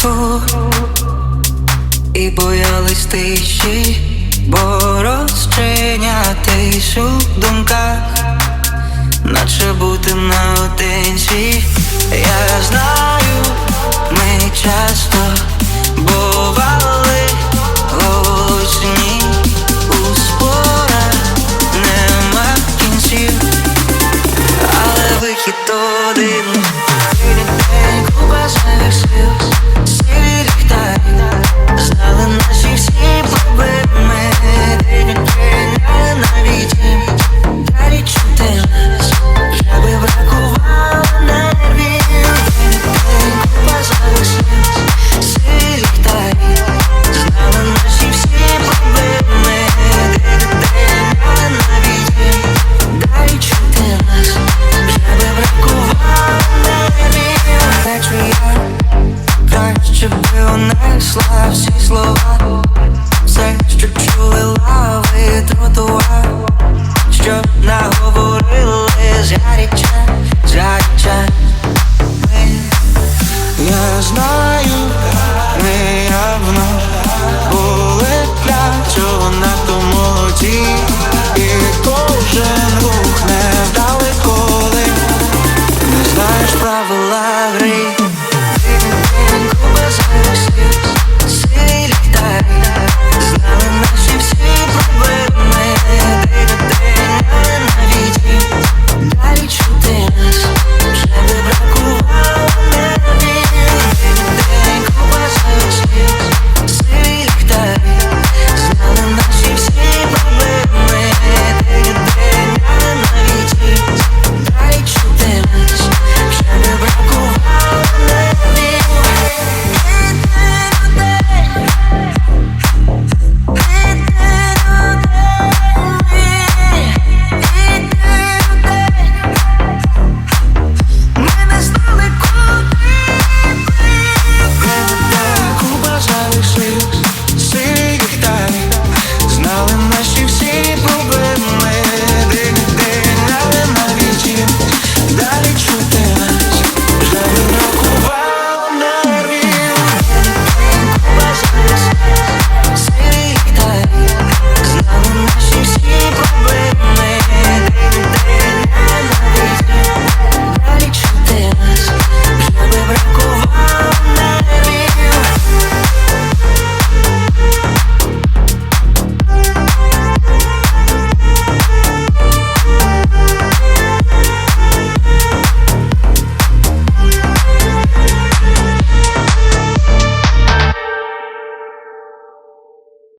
кімнату і боялись тиші, бо розчинятись у думках, наче бути наодинці. Я знаю, ми часто бували голосні у спорах, нема кінців, але вихід один. Купа зайвих Краще би унесла всі слова Все, що чули лави тротуар Що наговорили згарячи